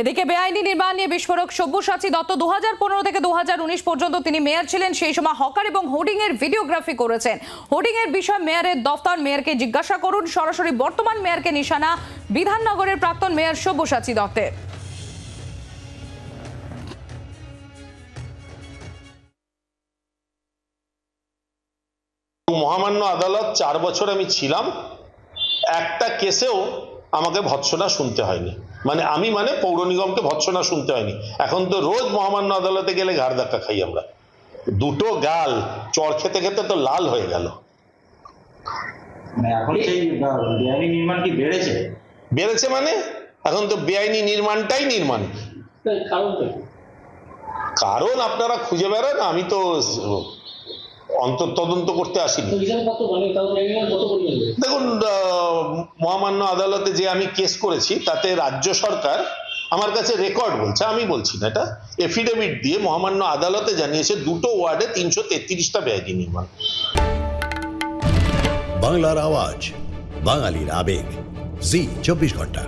এদিকে বেআইনি নির্মাণ নিয়ে বিস্ফোরক সব্যসাচী দত্ত দু থেকে দু হাজার উনিশ পর্যন্ত তিনি মেয়র ছিলেন। সেই সময় হকার এবং হোর্ডিং এর ভিডিওগ্রাফি করেছেন। হোর্ডিং এর বিষয় মেয়রের দফতর মেয়রকে জিজ্ঞাসা করুন। সরাসরি বর্তমান মেয়রকে নিশানা বিধাননগরের প্রাক্তন মেয়র সব্যসাচী দত্তের। মহামান্য আদালত চার বছর আমি ছিলাম। একটা কেসেও আমাকে ভৎসনা শুনতে হয়নি। মানে আমি মানে পৌর নিগমকে ভৎসনা শুনতে হয়নি। এখন তো রোজ মহামান্য আদালতে গেলে ঘাড় ধাক্কা খাই আমরা। দুটো গাল চর খেতে খেতে তো লাল হয়ে গেল। মানে এখন সেই বেআইনি নির্মাণ কি বেড়েছে? বেড়েছে মানে? এখন তো বেআইনি নির্মাণটাই নির্মাণ। কারণ আপনারা খুঁজে বেড়ান আমি তো অন্তর তদন্ত করতে আসিনি। মানে দেখুন আহ, মহামান্য আদালতে যে আমি কেস করেছি, তাতে রাজ্য সরকার আমার কাছে রেকর্ড বলছে, আমি বলছি না, এটা এফিডেভিট দিয়ে মহামান্য আদালতে জানিয়েছে, দুটো ওয়ার্ডে তিনশো তেত্রিশটা ব্যয়নি নির্মাণ। বাংলার আওয়াজ, বাঙালির আবেগ। জি, চব্বিশ ঘণ্টা।